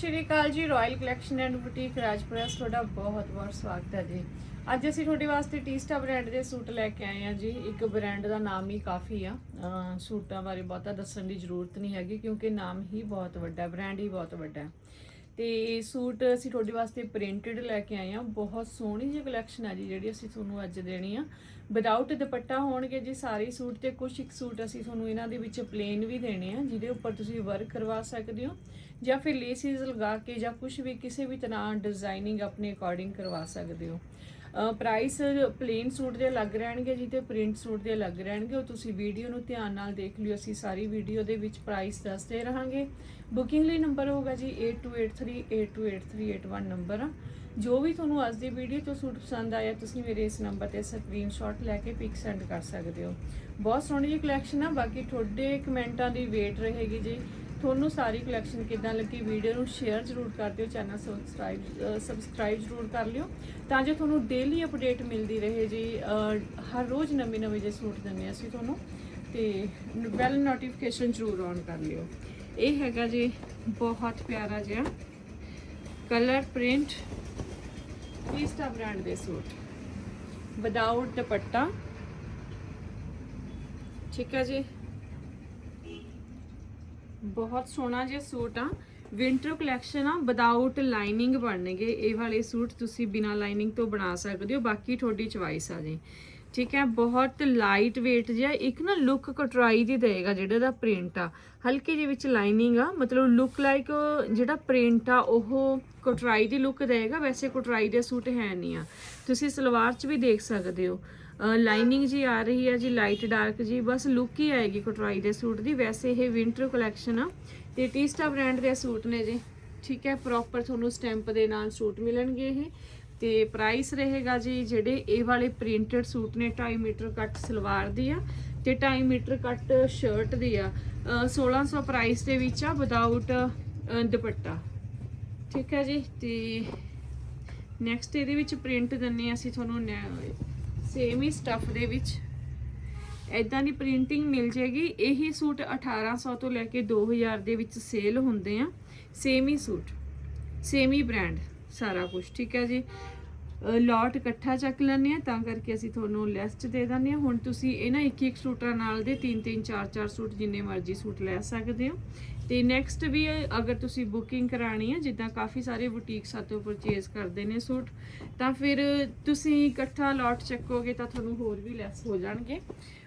Sri Akal ji royal collection and boutique Rajpura, ਤੁਹਾਡਾ ਬਹੁਤ ਬਹੁਤ ਸਵਾਗਤ ਹੈ ਜੀ। ਅੱਜ ਅਸੀਂ ਤੁਹਾਡੇ ਵਾਸਤੇ ਟੀਸਟਾ ਬ੍ਰਾਂਡ ਦੇ ਸੂਟ ਲੈ ਕੇ ਆਏ ਆ ਜੀ। ਇੱਕ ਬ੍ਰਾਂਡ ਦਾ ਨਾਮ ਹੀ ਕਾਫੀ ਆ। ਸੂਟਾਂ ਬਾਰੇ ਬਹੁਤਾ ਦੱਸਣ ਦੀ ਜ਼ਰੂਰਤ ਨਹੀਂ ਹੈਗੀ, ਕਿਉਂਕਿ ਨਾਮ ਹੀ ਬਹੁਤ ਵੱਡਾ, ਬ੍ਰਾਂਡ ਹੀ ਬਹੁਤ ਵੱਡਾ। ਹੈ ਤੇ ਸੂਟ ਅਸੀਂ ਤੁਹਾਡੇ ਵਾਸਤੇ ਪ੍ਰਿੰਟਡ ਲੈ ਕੇ ਆਏ ਆ ਬਹੁਤ ਸੋਹਣੀ ਜਿਹੀ ਕਲੈਕਸ਼ਨ ਆ ਜੀ, ਜਿਹੜੀ ਅਸੀਂ ਤੁਹਾਨੂੰ ਅੱਜ ਦੇਣੀ ਆ। ਵਿਦਆਊਟ ਦੁਪੱਟਾ ਹੋਣਗੇ ਜੀ ਸਾਰੇ ਸੂਟ ਤੇ ਕੁਝ ਇੱਕ ਸੂਟ ਅਸੀਂ ਤੁਹਾਨੂੰ ਇਹਨਾਂ ਦੇ ਵਿੱਚ ਪਲੇਨ ਵੀ ਦੇਣੇ ਆ, ਜਿਹਦੇ ਉੱਪਰ ਤੁਸੀਂ ਵਰਕ ਕਰਵਾ ਸਕਦੇ ਹੋ। ਜਾਂ ਫਿਰ ਲੇਸਿਸ ਲਗਾ ਕੇ ਜਾਂ ਕੁਝ ਵੀ ਕਿਸੇ ਵੀ ਤਰ੍ਹਾਂ ਡਿਜ਼ਾਈਨਿੰਗ ਆਪਣੇ ਅਕੋਰਡਿੰਗ ਕਰਵਾ ਸਕਦੇ ਹੋ। ਪ੍ਰਾਈਸ ਪਲੇਨ ਸੂਟ ਦੇ ਲੱਗ ਰਹਿਣਗੇ ਜੀ ਤੇ ਪ੍ਰਿੰਟ ਸੂਟ ਦੇ ਲੱਗ ਰਹਿਣਗੇ, ਉਹ ਤੁਸੀਂ ਵੀਡੀਓ ਨੂੰ ਧਿਆਨ ਨਾਲ ਦੇਖ ਲਿਓ। ਅਸੀਂ ਸਾਰੀ ਵੀਡੀਓ ਦੇ ਵਿੱਚ ਪ੍ਰਾਈਸ ਦੱਸਦੇ ਰਹਾਂਗੇ। ਬੁਕਿੰਗ ਲਈ ਨੰਬਰ ਹੋਗਾ ਜੀ 8283828381 ਨੰਬਰ ਆ ਜੋ ਵੀ ਤੁਹਾਨੂੰ ਅੱਜ ਦੀ ਵੀਡੀਓ ਤੋਂ ਸੂਟ ਪਸੰਦ ਆਇਆ, ਤੁਸੀਂ ਮੇਰੇ ਇਸ ਨੰਬਰ ਤੇ ਸਕਰੀਨਸ਼ਾਟ ਲੈ ਕੇ ਪਿਕ ਸੈਂਡ ਕਰ ਸਕਦੇ ਹੋ। ਬਹੁਤ ਸੋਹਣੀ ਜਿਹੀ ਕਲੈਕਸ਼ਨ ਆ, ਬਾਕੀ ਤੁਹਾਡੇ ਕਮੈਂਟਾਂ ਦੀ ਵੇਟ ਰਹੇਗੀ ਜੀ। ਤੁਹਾਨੂੰ ਸਾਰੀ ਕਲੈਕਸ਼ਨ ਕਿਦਾਂ ਲੱਗੀ ਵੀਡੀਓ ਨੂੰ ਸ਼ੇਅਰ ਜ਼ਰੂਰ ਕਰ ਦਿਓ ਚੈਨਲ ਸਬਸਕ੍ਰਾਈਬ ਸਬਸਕ੍ਰਾਈਬ ਜ਼ਰੂਰ ਕਰ ਲਿਓ। ਤਾਂ ਜੋ ਤੁਹਾਨੂੰ ਡੇਲੀ ਅਪਡੇਟ ਮਿਲਦੀ ਰਹੇ ਜੀ ਹਰ ਰੋਜ਼ ਨਵੇਂ ਨਵੇਂ ਜੇ ਸੂਟ ਦਿੰਦੇ ਹਾਂ ਅਸੀਂ ਤੁਹਾਨੂੰ, ਤੇ ਬੈਲ ਨੋਟੀਫਿਕੇਸ਼ਨ ਜ਼ਰੂਰ ਔਨ ਕਰ ਲਿਓ। ਇਹ ਹੈਗਾ ਜੀ ਬਹੁਤ ਪਿਆਰਾ ਜਿਹਾ ਕਲਰ ਪ੍ਰਿੰਟ ਈਸਟਾ ਬ੍ਰਾਂਡ ਦੇ ਸੂਟ। ਵਿਦਆਊਟ ਦੁਪੱਟਾ। ਠੀਕ ਹੈ ਜੀ? ਬਹੁਤ ਸੋਹਣਾ ਜਿਹਾ ਸੂਟ ਆ। ਵਿੰਟਰ ਕਲੈਕਸ਼ਨ ਆ ਵਿਦਆਊਟ ਲਾਈਨਿੰਗ ਬਣਨਗੇ। ਇਹ ਵਾਲੇ ਸੂਟ ਤੁਸੀਂ ਬਿਨਾ ਲਾਈਨਿੰਗ ਤੋਂ ਬਣਾ ਸਕਦੇ ਹੋ, ਬਾਕੀ ਤੁਹਾਡੀ ਚੁਆਇਸ ਆ ਜੀ। ਠੀਕ ਹੈ, ਬਹੁਤ ਲਾਈਟ weight ਜਿਹਾ, ਇੱਕ ਨਾ ਲੁੱਕ ਕਟਰਾਈ ਦੀ ਦੇਗਾ ਜਿਹੜਾ ਦਾ ਪ੍ਰਿੰਟ ਆ। ਹਲਕੇ ਜਿਹੇ ਵਿੱਚ ਲਾਈਨਿੰਗ ਆ, ਮਤਲਬ ਲੁੱਕ ਲਾਈਕ ਜਿਹੜਾ ਪ੍ਰਿੰਟ ਆ, ਉਹ ਕਟਰਾਈ ਦੀ ਲੁੱਕ ਦੇਗਾ ਵੈਸੇ ਕਟਰਾਈ ਦੇ ਸੂਟ ਹੈ ਨਹੀਂ ਆ। ਤੁਸੀਂ ਸਲਵਾਰ 'ਚ ਵੀ ਦੇਖ ਸਕਦੇ ਹੋ। ਲਾਈਨਿੰਗ ਜੀ ਆ ਰਹੀ ਹੈ ਜੀ ਲਾਈਟ ਡਾਰਕ ਜੀ, ਬਸ ਲੁੱਕ ਹੀ ਆਏਗੀ ਕਟਰਾਈ ਦੇ ਸੂਟ ਦੀ। ਵੈਸੇ ਇਹ ਵਿੰਟਰ ਕਲੈਕਸ਼ਨ ਆ ਤੇ ਟੀਸਟਾ ਬ੍ਰਾਂਡ ਦੇ ਸੂਟ ਨੇ ਜੀ। ਠੀਕ ਹੈ ਪ੍ਰੋਪਰ ਤੁਹਾਨੂੰ ਸਟੈਂਪ ਦੇ ਨਾਲ ਸੂਟ ਮਿਲਣਗੇ ਇਹ। ਤੇ ਪ੍ਰਾਈਸ ਰਹੇਗਾ ਜੀ, ਜਿਹੜੇ ਇਹ ਵਾਲੇ ਪ੍ਰਿੰਟਡ ਸੂਟ ਨੇ 2.5 ਮੀਟਰ ਕੱਟ ਸਲਵਾਰ ਦੀ ਆ ਤੇ 2.5 ਮੀਟਰ ਕੱਟ ਸ਼ਰਟ ਦੀ ਆ। ਅਹ 1600 ਪ੍ਰਾਈਸ ਦੇ ਵਿੱਚ ਆ ਵਿਦਆਊਟ ਦੁਪੱਟਾ। ਠੀਕ ਹੈ ਜੀ, ਤੇ ਨੈਕਸਟ ਇਹਦੇ ਵਿੱਚ ਪ੍ਰਿੰਟ ਦਿੰਨੇ ਆ ਅਸੀਂ ਤੁਹਾਨੂੰ ਸੇਮ ਹੀ ਸਟਫ ਦੇ ਵਿੱਚ। ਇਦਾਂ ਦੀ ਪ੍ਰਿੰਟਿੰਗ ਮਿਲ ਜੇਗੀ ਇਹੀ ਸੂਟ 1800 ਤੋਂ ਲੈ ਕੇ 2000 ਦੇ ਵਿੱਚ ਸੇਲ ਹੁੰਦੇ ਆ। ਸੇਮ ਹੀ ਸੂਟ ਸੇਮ ਹੀ ਬ੍ਰਾਂਡ ਸਾਰਾ ਕੁਝ ਠੀਕ ਹੈ ਜੀ? ਲੋਟ ਇਕੱਠਾ ਚੱਕ ਲੈਂਦੇ ਆ ਤਾਂ ਕਰਕੇ ਅਸੀਂ ਤੁਹਾਨੂੰ ਲਿਸਟ ਦੇ ਦਿੰਦੇ ਆ ਹੁਣ ਤੁਸੀਂ ਇਹਨਾਂ ਇੱਕ ਇੱਕ ਸੂਟਾਂ ਨਾਲ ਦੇ 3 3 4 4 ਸੂਟ ਜਿੰਨੇ ਮਰਜ਼ੀ ਸੂਟ ਲੈ ਸਕਦੇ ਹੋ। ਤੇ ਨੈਕਸਟ ਵੀ ਅਗਰ ਤੁਸੀਂ ਬੁਕਿੰਗ ਕਰਾਣੀ ਹੈ, ਜਿੱਦਾਂ ਕਾਫੀ ਸਾਰੇ ਬੁਟੀਕ ਸਾਤੋਂ ਪਰਚੇਸ ਕਰਦੇ ਨੇ ਸੂਟ, ਤਾਂ ਫਿਰ ਤੁਸੀਂ ਇਕੱਠਾ ਲੋਟ ਚੱਕੋਗੇ ਤਾਂ ਤੁਹਾਨੂੰ ਹੋਰ ਵੀ ਲੈਸ ਹੋ ਜਾਣਗੇ।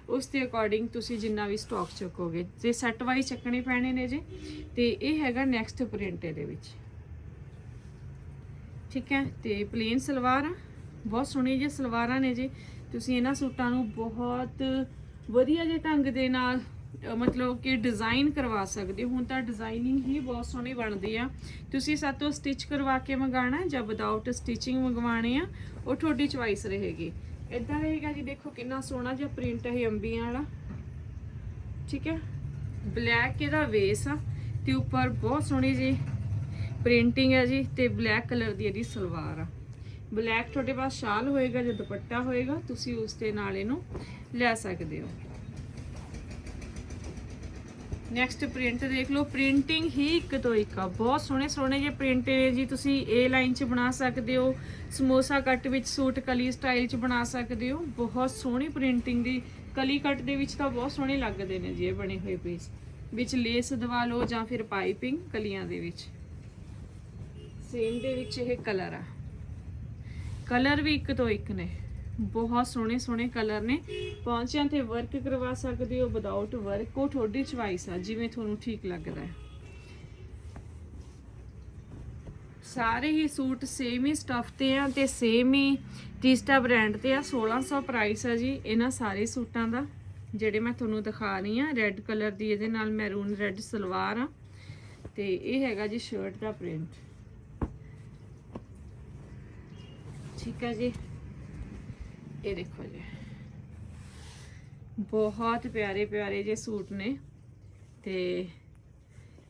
ਉਸ ਦੇ ਅਕੋਰਡਿੰਗ ਤੁਸੀਂ ਜਿੰਨਾ ਵੀ ਸਟਾਕ ਚੱਕੋਗੇ। ਤੇ ਸੈੱਟ ਵਾਈਜ਼ ਚੱਕਣੇ ਪੈਣੇ ਨੇ ਜੀ। ਤੇ ਇਹ ਹੈਗਾ ਨੈਕਸਟ ਪ੍ਰਿੰਟ ਇਹਦੇ ਵਿੱਚ। ਠੀਕ ਹੈ? ਤੇ ਪਲੇਨ ਸਲਵਾਰ ਆ। ਬਹੁਤ ਸੋਹਣੀ ਜਿਹੀ ਸਲਵਾਰਾਂ ਨੇ ਜੀ। ਤੁਸੀਂ ਇਹਨਾਂ ਸੂਟਾਂ ਨੂੰ ਬਹੁਤ ਵਧੀਆ ਜਿਹੇ ਢੰਗ ਦੇ ਨਾਲ ਮਤਲਬ ਕਿ ਡਿਜ਼ਾਈਨ ਕਰਵਾ ਸਕਦੇ ਹੋ। ਹੁਣ ਤਾਂ ਡਿਜ਼ਾਈਨਿੰਗ ਹੀ ਬਹੁਤ ਸੋਹਣੀ ਬਣਦੀ ਆ। ਤੁਸੀਂ ਸਾਤੋਂ ਸਟਿਚ ਕਰਵਾ ਕੇ ਮੰਗਾਣਾ ਜਾਂ ਵਿਦਆਊਟ ਸਟਿਚਿੰਗ ਮੰਗਵਾਣੇ ਆ, ਉਹ ਤੁਹਾਡੀ ਚੁਆਇਸ ਰਹੇਗੀ। ਇਦਾਂ ਰਹੇਗਾ ਜੀ, ਦੇਖੋ ਕਿੰਨਾ ਸੋਹਣਾ ਜਿਹਾ ਪ੍ਰਿੰਟ ਹੈ ਅੰਬੀਆਂ ਵਾਲਾ। ਠੀਕ ਹੈ? ਬਲੈਕ ਇਹਦਾ ਵੇਸ ਆ, ਤੇ ਉੱਪਰ ਬਹੁਤ ਸੋਹਣੀ ਜੀ ਪ੍ਰਿੰਟਿੰਗ ਹੈ ਜੀ ਤੇ ਬਲੈਕ ਕਲਰ ਦੀ ਇਹਦੀ ਸਲਵਾਰ ਆ। ਬਲੈਕ ਤੁਹਾਡੇ ਪਾਸ ਸ਼ਾਲ ਹੋਏਗਾ ਜਾਂ ਦੁਪੱਟਾ ਹੋਏਗਾ, ਤੁਸੀਂ ਉਸ ਦੇ ਨਾਲ ਇਹਨੂੰ ਲੈ ਸਕਦੇ ਹੋ। ਨੈਕਸਟ ਪ੍ਰਿੰਟ ਦੇਖ ਲਓ। ਪ੍ਰਿੰਟਿੰਗ ਹੀ ਇੱਕ ਤੋਂ ਇੱਕ ਆ। ਬਹੁਤ ਸੋਹਣੇ ਸੋਹਣੇ ਜਿਹੇ ਪ੍ਰਿੰਟ ਨੇ ਜੀ। ਤੁਸੀਂ ਏ ਲਾਈਨ 'ਚ ਬਣਾ ਸਕਦੇ ਹੋ। ਸਮੋਸਾ ਕੱਟ ਵਿੱਚ ਸੂਟ ਕਲੀ ਸਟਾਈਲ 'ਚ ਬਣਾ ਸਕਦੇ ਹੋ। ਬਹੁਤ ਸੋਹਣੀ ਪ੍ਰਿੰਟਿੰਗ ਦੀ ਕਲੀ ਕੱਟ ਦੇ ਵਿੱਚ ਤਾਂ ਬਹੁਤ ਸੋਹਣੇ ਲੱਗਦੇ ਨੇ ਜੀ ਇਹ ਬਣੇ ਹੋਏ ਪੀਸ ਵਿੱਚ ਲੇਸ ਦਵਾ ਲਓ ਜਾਂ ਫਿਰ ਪਾਈਪਿੰਗ ਕਲੀਆਂ ਦੇ ਵਿੱਚ। ਸੇਮ ਦੇ ਵਿੱਚ ਇਹ ਕਲਰ ਆ। ਕਲਰ ਵੀ ਇੱਕ ਤੋਂ ਇੱਕ ਨੇ। ਬਹੁਤ ਸੋਹਣੇ ਸੋਹਣੇ ਕਲਰ ਨੇ। ਪੌਂਚਿਆਂ ਤੇ ਵਰਕ ਕਰਵਾ ਸਕਦੇ ਹੋ ਵਿਦਆਊਟ ਵਰਕ ਉਹ ਤੁਹਾਡੀ ਚੁਆਇਸ ਆ, ਜਿਵੇਂ ਤੁਹਾਨੂੰ ਠੀਕ ਲੱਗਦਾ ਹੈ। ਸਾਰੇ ਹੀ ਸੂਟ ਸੇਮ ਹੀ ਸਟਫ ਤੇ ਆ ਤੇ ਸੇਮ ਹੀ ਟੀਸਟਾ ਬ੍ਰਾਂਡ ਤੇ ਆ। 1600 ਪ੍ਰਾਈਸ ਆ ਜੀ ਇਹਨਾਂ ਸਾਰੇ ਸੂਟਾਂ ਦਾ। ਜਿਹੜੇ ਮੈਂ ਤੁਹਾਨੂੰ ਦਿਖਾ ਰਹੀ ਆ ਰੈੱਡ ਕਲਰ ਦੀ। ਇਹਦੇ ਨਾਲ ਮੈਰੂਨ ਰੈੱਡ ਸਲਵਾਰ ਆ। ਤੇ ਇਹ ਹੈਗਾ ਜੀ ਸ਼ਰਟ ਦਾ ਪ੍ਰਿੰਟ ਠੀਕ ਹੈ ਜੀ। ਇਹ ਦੇਖੋ ਜੀ। ਬਹੁਤ ਪਿਆਰੇ ਪਿਆਰੇ ਜੇ ਸੂਟ ਨੇ ਤੇ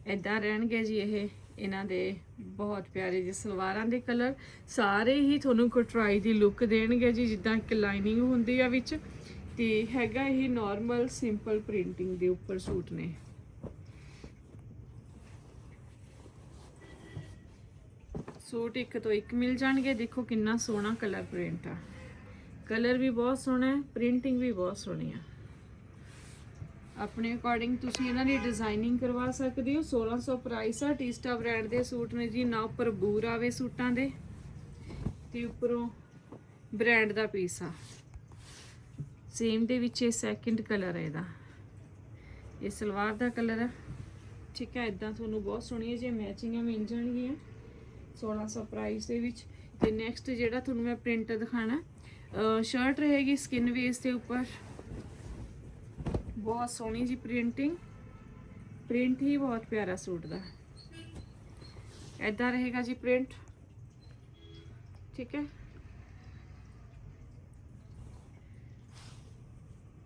ਇਦਾਂ ਰਹਿਣਗੇ ਜੀ ਇਹ ਇਹਨਾਂ ਦੇ ਬਹੁਤ ਪਿਆਰੇ ਜਿਹੇ ਸਲਵਾਰਾਂ ਦੇ ਕਲਰ। ਸਾਰੇ ਹੀ ਤੁਹਾਨੂੰ ਕਟਰਾਈ ਦੀ ਲੁੱਕ ਦੇਣਗੇ ਜੀ, ਜਿੱਦਾਂ ਇੱਕ ਲਾਈਨਿੰਗ ਹੁੰਦੀ ਆ ਵਿੱਚ ਤੇ ਹੈਗਾ ਇਹ ਨਾਰਮਲ ਸਿੰਪਲ ਪ੍ਰਿੰਟਿੰਗ ਦੇ ਉੱਪਰ ਸੂਟ ਨੇ। ਸੂਟ ਇੱਕ ਤੋਂ ਇੱਕ ਮਿਲ ਜਾਣਗੇ। ਦੇਖੋ ਕਿੰਨਾ ਸੋਹਣਾ ਕਲਰ ਪ੍ਰਿੰਟ ਆ। ਕਲਰ ਵੀ ਬਹੁਤ ਸੋਹਣਾ ਹੈ, ਪ੍ਰਿੰਟਿੰਗ ਵੀ ਬਹੁਤ ਸੋਹਣੀ ਆ। ਆਪਣੇ ਅਕੋਰਡਿੰਗ ਤੁਸੀਂ ਇਹਨਾਂ ਦੀ ਡਿਜ਼ਾਈਨਿੰਗ ਕਰਵਾ ਸਕਦੇ ਹੋ। 1600 ਪ੍ਰਾਈਸ ਆ ਟੀਸਟਾ ਬ੍ਰਾਂਡ ਦੇ ਸੂਟ ਨੇ ਜੀ। ਨਾ ਉੱਪਰ ਬੂਰ ਆਵੇ ਸੂਟਾਂ ਦੇ ਤੇ ਉੱਪਰੋਂ ਬ੍ਰਾਂਡ ਦਾ ਪੀਸ ਆ। ਸੇਮ ਦੇ ਵਿੱਚ ਇਹ ਸੈਕਿੰਡ ਕਲਰ ਹੈ ਇਹਦਾ। ਇਹ ਸਲਵਾਰ ਦਾ ਕਲਰ ਹੈ ਠੀਕ ਹੈ ਇਦਾਂ ਤੁਹਾਨੂੰ ਬਹੁਤ ਸੋਹਣੀਆਂ ਜਿਹੀਆਂ ਮੈਚਿੰਗਾਂ ਮਿਲ ਜਾਣਗੀਆਂ। 1600 ਪ੍ਰਾਈਸ ਦੇ ਵਿੱਚ। ਤੇ ਨੈਕਸਟ ਜਿਹੜਾ ਤੁਹਾਨੂੰ ਮੈਂ ਪ੍ਰਿੰਟ ਦਿਖਾਣਾ ਸ਼ਰਟ ਰਹੇਗੀ ਸਕਿਨ ਵੇਸ ਦੇ ਉੱਪਰ। ਬਹੁਤ ਸੋਹਣੀ ਜੀ ਪ੍ਰਿੰਟਿੰਗ ਪ੍ਰਿੰਟ ਹੀ ਬਹੁਤ ਪਿਆਰਾ ਸੂਟ ਦਾ। ਐਦਾਂ ਰਹੇਗਾ ਜੀ ਪ੍ਰਿੰਟ ਠੀਕ ਹੈ।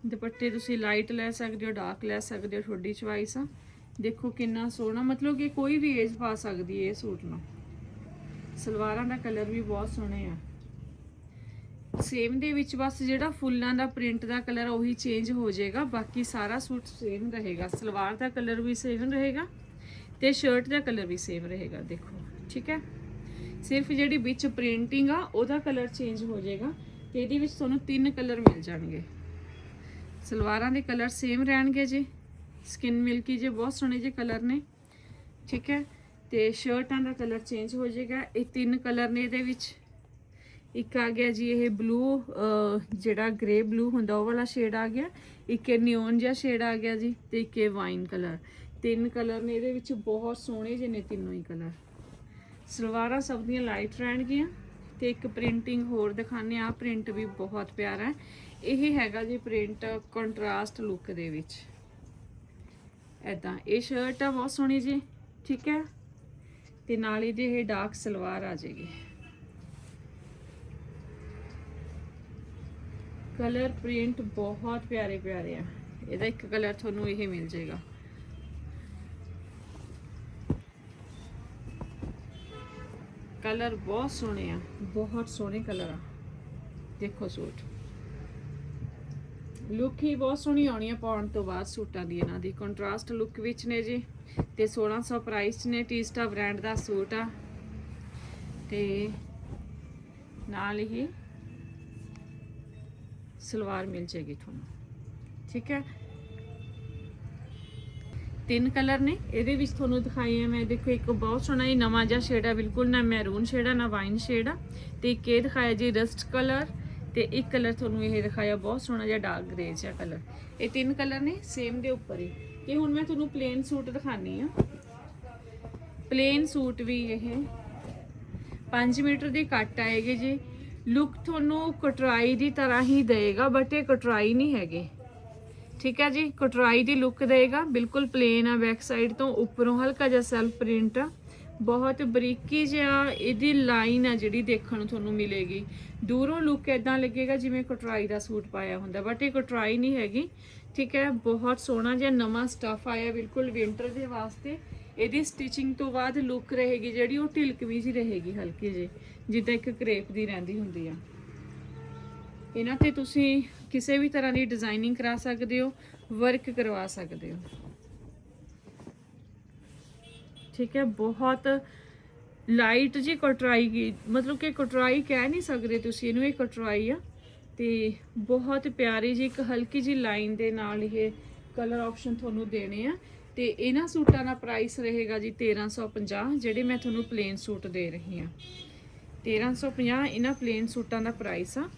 ਦੁਪੱਟੇ ਤੁਸੀਂ ਲਾਈਟ ਲੈ ਸਕਦੇ ਹੋ ਡਾਰਕ ਲੈ ਸਕਦੇ ਹੋ, ਤੁਹਾਡੀ ਚੁਆਇਸ ਆ। ਦੇਖੋ ਕਿੰਨਾ ਸੋਹਣਾ, ਮਤਲਬ ਕਿ ਕੋਈ ਵੀ ਏਜ ਪਾ ਸਕਦੀ ਹੈ ਇਹ ਸੂਟ ਨੂੰ। ਸਲਵਾਰਾਂ ਦਾ ਕਲਰ ਵੀ ਬਹੁਤ ਸੋਹਣੇ ਆ। ਸੇਮ ਦੇ ਵਿੱਚ ਬਸ ਜਿਹੜਾ ਫੁੱਲਾਂ ਦਾ ਪ੍ਰਿੰਟ ਦਾ ਕਲਰ ਉਹੀ ਚੇਂਜ ਹੋ ਜਾਏਗਾ। ਬਾਕੀ ਸਾਰਾ ਸੂਟ ਸੇਮ ਰਹੇਗਾ। ਸਲਵਾਰ ਦਾ ਕਲਰ ਵੀ ਸੇਮ ਰਹੇਗਾ ਤੇ ਸ਼ਰਟ ਦਾ ਕਲਰ ਵੀ ਸੇਮ ਰਹੇਗਾ, ਦੇਖੋ। ਠੀਕ ਹੈ? ਸਿਰਫ ਜਿਹੜੀ ਵਿੱਚ ਪ੍ਰਿੰਟਿੰਗ ਆ, ਉਹਦਾ ਕਲਰ ਚੇਂਜ ਹੋ ਜਾਏਗਾ ਤੇ ਇਹਦੇ ਵਿੱਚ ਤੁਹਾਨੂੰ ਤਿੰਨ ਕਲਰ ਮਿਲ ਜਾਣਗੇ। ਸਲਵਾਰਾਂ ਦੇ ਕਲਰ ਸੇਮ ਰਹਿਣਗੇ ਜੀ। ਸਕਿਨ ਮਿਲਕੀ ਜੇ, ਬਹੁਤ ਸੋਹਣੇ ਜਿਹੇ ਕਲਰ ਨੇ। ਠੀਕ ਹੈ? ਤੇ ਸ਼ਰਟਾਂ ਦਾ ਕਲਰ ਚੇਂਜ ਹੋ ਜਾਏਗਾ। ਇਹ ਤਿੰਨ ਕਲਰ ਨੇ ਇਹਦੇ ਵਿੱਚ। ਇੱਕ ਆ ਗਿਆ ਜੀ ਇਹ ਬਲੂ ਜਿਹੜਾ ਗ੍ਰੇ ਬਲੂ ਹੁੰਦਾ ਉਹ ਵਾਲਾ ਸ਼ੇਡ ਆ ਗਿਆ। ਇੱਕ ਇਹ ਨਿਓਨ ਜਿਹਾ ਸ਼ੇਡ ਆ ਗਿਆ ਜੀ ਤੇ ਇੱਕ ਇਹ ਵਾਈਨ ਕਲਰ ਤਿੰਨ ਕਲਰ ਨੇ ਇਹਦੇ ਵਿੱਚ, ਬਹੁਤ ਸੋਹਣੇ ਜਿਹੇ ਨੇ ਤਿੰਨੋਂ ਹੀ ਕਲਰ। ਸਲਵਾਰਾਂ ਸਭ ਦੀਆਂ ਲਾਈਟ ਰਹਿਣਗੀਆਂ ਤੇ ਇੱਕ ਪ੍ਰਿੰਟਿੰਗ ਹੋਰ ਦਿਖਾਣੇ ਆ ਪ੍ਰਿੰਟ ਵੀ ਬਹੁਤ ਪਿਆਰਾ ਹੈ। ਇਹ ਹੈਗਾ ਜੀ ਪ੍ਰਿੰਟ ਕੰਟਰਾਸਟ ਲੁੱਕ ਦੇ ਵਿੱਚ। ਐਦਾਂ ਇਹ ਸ਼ਰਟ ਆ, ਬਹੁਤ ਸੋਹਣੀ ਜੀ, ਠੀਕ ਹੈ? ਤੇ ਨਾਲ ਇਹਦੇ ਇਹ ਡਾਰਕ ਸਲਵਾਰ ਆ ਜਾਏਗੀ ਕਲਰ ਪ੍ਰਿੰਟ ਬਹੁਤ ਪਿਆਰੇ ਪਿਆਰੇ ਆ। ਇਹਦਾ ਇੱਕ ਕਲਰ ਤੁਹਾਨੂੰ ਇਹ ਮਿਲ ਜਾਏਗਾ ਕਲਰ ਬਹੁਤ ਸੋਹਣੇ ਆ। ਬਹੁਤ ਸੋਹਣੇ ਕਲਰ ਆ। ਦੇਖੋ ਸੂਟ। ਲੁੱਕ ਹੀ ਬਹੁਤ ਸੋਹਣੀ ਆਉਣੀ ਆ ਪਾਉਣ ਤੋਂ ਬਾਅਦ ਸੂਟਾਂ ਦੀ ਇਹਨਾਂ ਦੀ। ਕੰਟਰਾਸਟ ਲੁੱਕ ਵਿੱਚ ਨੇ ਜੀ। ਤੇ 1600 ਪ੍ਰਾਈਸ ਨੇ ਟੀਸਟਾ ਬ੍ਰਾਂਡ ਦਾ ਸੂਟ ਆ। ਤੇ ਨਾਲ ਹੀ ਸਲਵਾਰ ਮਿਲ ਜਾਏਗੀ ਤੁਹਾਨੂੰ। ਠੀਕ ਹੈ? ਤਿੰਨ ਕਲਰ ਨੇ। ਇਹਦੇ ਵਿੱਚ ਤੁਹਾਨੂੰ ਦਿਖਾਈ ਹੈ ਮੈਂ। ਦੇਖੋ, ਇੱਕ ਬਹੁਤ ਸੋਹਣਾ ਹੀ ਨਵਾਂ ਜਿਹਾ ਸ਼ੇਡ ਆ। ਬਿਲਕੁਲ ਨਾ ਮੈਰੂਨ ਸ਼ੇਡ ਆ, ਨਾ ਵਾਈਨ ਸ਼ੇਡ ਆ। ਤੇ ਇੱਕ ਇਹ ਦਿਖਾਇਆ ਜੀ ਰਸਟ ਕਲਰ ਤੇ ਇੱਕ ਕਲਰ ਤੁਹਾਨੂੰ ਇਹ ਦਿਖਾਇਆ, ਬਹੁਤ ਸੋਹਣਾ ਜਿਹਾ ਡਾਰਕ ਗ੍ਰੇ ਜਿਹਾ ਕਲਰ। ਇਹ ਤਿੰਨ ਕਲਰ ਨੇ ਸੇਮ ਦੇ ਉੱਪਰ ਹੀ। ਤੇ ਹੁਣ ਮੈਂ ਤੁਹਾਨੂੰ ਪਲੇਨ ਸੂਟ ਦਿਖਾਨੀ ਆ ਪਲੇਨ ਸੂਟ ਵੀ ਇਹ 5 ਮੀਟਰ ਦੀ ਕੱਟ ਆਏਗੀ ਜੀ। ਲੁੱਕ ਤੁਹਾਨੂੰ ਕਟਰਾਈ ਦੀ ਤਰ੍ਹਾਂ ਹੀ ਦੇਗਾ ਬਟ ਇਹ ਕਟਰਾਈ ਨਹੀਂ ਹੈਗੇ। ਠੀਕ ਹੈ ਜੀ? ਕਟਰਾਈ ਦੀ ਲੁੱਕ ਦੇਗਾ, ਬਿਲਕੁਲ ਪਲੇਨ ਆ ਬੈਕ ਸਾਈਡ ਤੋਂ ਉੱਪਰੋਂ ਹਲਕਾ ਜਿਹਾ ਸੈਲਫ ਪ੍ਰਿੰਟ ਆ। ਬਹੁਤ ਬਰੀਕੀ ਜਿਹਾ ਇਹਦੀ ਲਾਈਨ ਆ ਜਿਹੜੀ ਦੇਖਣ ਨੂੰ ਤੁਹਾਨੂੰ ਮਿਲੇਗੀ। ਦੂਰੋਂ ਲੁੱਕ ਇਦਾਂ ਲੱਗੇਗਾ ਜਿਵੇਂ ਕਟਰਾਈ ਦਾ ਸੂਟ ਪਾਇਆ ਹੁੰਦਾ ਬਟ ਇਹ ਕਟਰਾਈ ਨਹੀਂ ਹੈਗੀ। ਠੀਕ ਹੈ, ਬਹੁਤ ਸੋਹਣਾ ਜਿਹਾ ਨਵਾਂ ਸਟਫ ਆਇਆ ਬਿਲਕੁਲ ਵਿੰਟਰ ਦੇ ਵਾਸਤੇ। ਇਹਦੀ ਸਟਿਚਿੰਗ ਤੋਂ ਬਾਅਦ ਲੁੱਕ ਰਹੇਗੀ ਜਿਹੜੀ, ਉਹ ਢਿਲਕਵੀਂ ਜੀ ਰਹੇਗੀ ਹਲਕੀ ਜਿਹੀ, ਜਿੱਦਾਂ ਇੱਕ ਕਰੇਪ ਦੀ ਰਹਿੰਦੀ ਹੁੰਦੀ ਆ। ਇਹਨਾਂ ਤੇ ਤੁਸੀਂ ਕਿਸੇ ਵੀ ਤਰ੍ਹਾਂ ਦੀ ਡਿਜ਼ਾਈਨਿੰਗ ਕਰਾ ਸਕਦੇ ਹੋ ਵਰਕ ਕਰਵਾ ਸਕਦੇ ਹੋ। ਠੀਕ ਹੈ, ਬਹੁਤ ਲਾਈਟ ਜੀ ਕਟਰਾਈ ਕੀ, ਮਤਲਬ ਕਿ ਕਟਰਾਈ ਕਹਿ ਨਹੀਂ ਸਕਦੇ ਤੁਸੀਂ, ਇਹਨੂੰ ਇਹ ਕਟਰਾਈ ਆ, ਤੇ ਬਹੁਤ ਪਿਆਰੀ ਜੀ ਇੱਕ ਹਲਕੀ ਜੀ ਲਾਈਨ ਦੇ ਨਾਲ ਇਹ ਕਲਰ ਆਪਸ਼ਨ ਤੁਹਾਨੂੰ ਦੇਣੇ ਆ, ਤੇ ਇਹਨਾਂ ਸੂਟਾਂ ਦਾ ਪ੍ਰਾਈਸ ਰਹੇਗਾ ਜੀ 1350 ਜਿਹੜੇ ਮੈਂ ਤੁਹਾਨੂੰ ਪਲੇਨ ਸੂਟ ਦੇ ਰਹੀ ਆ 1350 ਇਹਨਾਂ ਪਲੇਨ ਸੂਟਾਂ ਦਾ ਪ੍ਰਾਈਸ ਆ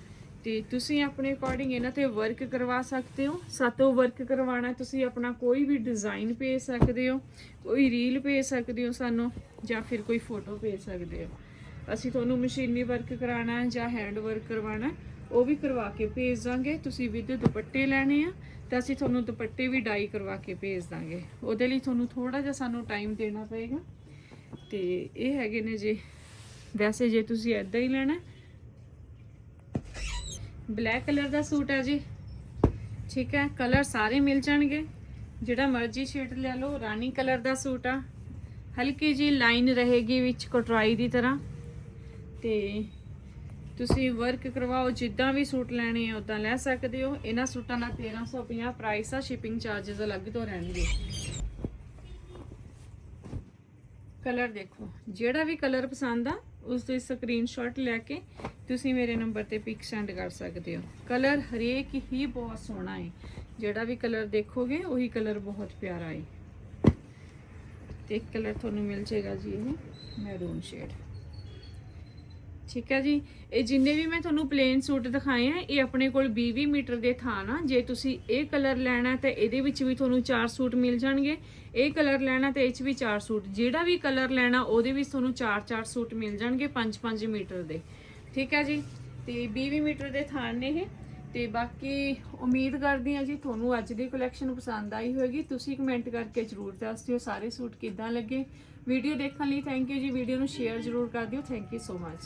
ਤੇ ਤੁਸੀਂ ਆਪਣੇ ਅਕੋਰਡਿੰਗ ਇਹਨਾਂ ਤੇ ਵਰਕ ਕਰਵਾ ਸਕਦੇ ਹੋ। ਸਾਤੋਂ ਵਰਕ ਕਰਵਾਉਣਾ ਤੁਸੀਂ ਆਪਣਾ ਕੋਈ ਵੀ ਡਿਜ਼ਾਈਨ ਭੇਜ ਸਕਦੇ ਹੋ, ਕੋਈ ਰੀਲ ਭੇਜ ਸਕਦੇ ਹੋ ਸਾਨੂੰ ਜਾਂ ਫਿਰ ਕੋਈ ਫੋਟੋ ਭੇਜ ਸਕਦੇ ਹੋ। ਅਸੀਂ ਤੁਹਾਨੂੰ ਮਸ਼ੀਨੀ ਵਰਕ ਕਰਾਉਣਾ ਜਾਂ ਹੈਂਡ ਵਰਕ ਕਰਵਾਉਣਾ ਉਹ ਵੀ ਕਰਵਾ ਕੇ ਭੇਜ ਦਾਂਗੇ। ਤੁਸੀਂ ਵਿਦ ਦੁਪੱਟੇ ਲੈਣੇ ਆ, ਤਾਂ ਅਸੀਂ ਤੁਹਾਨੂੰ ਦੁਪੱਟੇ ਵੀ ਡਾਈ ਕਰਵਾ ਕੇ ਭੇਜ ਦਾਂਗੇ। ਉਹਦੇ ਲਈ ਤੁਹਾਨੂੰ ਥੋੜਾ ਜਿਹਾ ਸਾਨੂੰ ਟਾਈਮ ਦੇਣਾ ਪਏਗਾ। ਤੇ ਇਹ ਹੈਗੇ ਨੇ ਜੀ, ਵੈਸੇ ਜੇ ਤੁਸੀਂ ਐਦਾਂ ਹੀ ਲੈਣਾ ਬਲੈਕ ਕਲਰ ਦਾ ਸੂਟ ਹੈ ਜੀ। ਠੀਕ ਹੈ, ਕਲਰ ਸਾਰੇ ਮਿਲ ਜਾਣਗੇ। ਜਿਹੜਾ ਮਰਜ਼ੀ ਸ਼ੇਡ ਲੈ ਲਓ, ਰਾਣੀ ਕਲਰ ਦਾ ਸੂਟ ਆ। ਹਲਕੀ ਜੀ ਲਾਈਨ ਰਹੇਗੀ ਵਿੱਚ ਕਟਰਾਈ ਦੀ ਤਰ੍ਹਾਂ। ਤੇ ਤੁਸੀਂ ਵਰਕ ਕਰਵਾਓ, ਜਿੱਦਾਂ ਵੀ ਸੂਟ ਲੈਣੇ ਆ ਉਦਾਂ ਲੈ ਸਕਦੇ ਹੋ। ਇਹਨਾਂ ਸੂਟਾਂ ਦਾ 1350 ਪ੍ਰਾਈਸ ਆ ਸ਼ਿਪਿੰਗ ਚਾਰजेस ਅਲੱਗ ਤੋਂ ਰਹਿਣਗੇ। ਕਲਰ ਦੇਖੋ, ਜਿਹੜਾ ਵੀ ਕਲਰ ਪਸੰਦ ਆ ਉਸ ਦੇ ਸਕਰੀਨਸ਼ਾਟ ਲੈ ਕੇ ਤੁਸੀਂ ਮੇਰੇ ਨੰਬਰ ਤੇ ਪਿਕ ਸੈਂਡ ਕਰ ਸਕਦੇ ਹੋ। ਕਲਰ ਹਰੇਕ ਹੀ ਬਹੁਤ ਸੋਹਣਾ ਹੈ ਜਿਹੜਾ ਵੀ ਕਲਰ ਦੇਖੋਗੇ, ਉਹੀ ਕਲਰ ਬਹੁਤ ਪਿਆਰਾ ਹੈ ਤੇ ਇੱਕ ਕਲਰ ਤੁਹਾਨੂੰ ਮਿਲ ਜਾਏਗਾ ਜੀ ਇਹ ਮੈਰੂਨ ਸ਼ੇਡ ਠੀਕ ਹੈ ਜੀ? ਇਹ ਜਿੰਨੇ ਵੀ ਮੈਂ ਤੁਹਾਨੂੰ ਪਲੇਨ ਸੂਟ ਦਿਖਾਏ ਆ, ਇਹ ਆਪਣੇ ਕੋਲ 20 ਮੀਟਰ ਦੇ ਥਾਂ ਨਾ ਜੇ ਤੁਸੀਂ ਇਹ ਕਲਰ ਲੈਣਾ ਤਾਂ ਇਹਦੇ ਵਿੱਚ ਵੀ ਤੁਹਾਨੂੰ 4 ਸੂਟ ਮਿਲ ਜਾਣਗੇ। ਇਹ ਕਲਰ ਲੈਣਾ ਤਾਂ ਇਹ 'ਚ ਵੀ 4 ਸੂਟ ਜਿਹੜਾ ਵੀ ਕਲਰ ਲੈਣਾ, ਉਹਦੇ ਵਿੱਚ ਤੁਹਾਨੂੰ 4-4 ਸੂਟ ਮਿਲ ਜਾਣਗੇ 5-5 ਮੀਟਰ ਦੇ। ਠੀਕ ਹੈ ਜੀ? ਤੇ 20 ਮੀਟਰ ਦੇ ਥਾਨ ਨੇ ਇਹ। ਤੇ ਬਾਕੀ ਉਮੀਦ ਕਰਦੀ ਹਾਂ ਜੀ ਤੁਹਾਨੂੰ ਅੱਜ ਦੀ ਕਲੈਕਸ਼ਨ ਪਸੰਦ ਆਈ ਹੋਵੇਗੀ ਤੁਸੀਂ ਕਮੈਂਟ ਕਰਕੇ ਜਰੂਰ ਦੱਸ ਦਿਓ ਸਾਰੇ ਸੂਟ ਕਿੱਦਾਂ ਲੱਗੇ। ਵੀਡੀਓ ਦੇਖਣ ਲਈ ਥੈਂਕ ਯੂ ਜੀ। ਵੀਡੀਓ ਨੂੰ ਸ਼ੇਅਰ ਜਰੂਰ ਕਰ ਦਿਓ। Thank you so much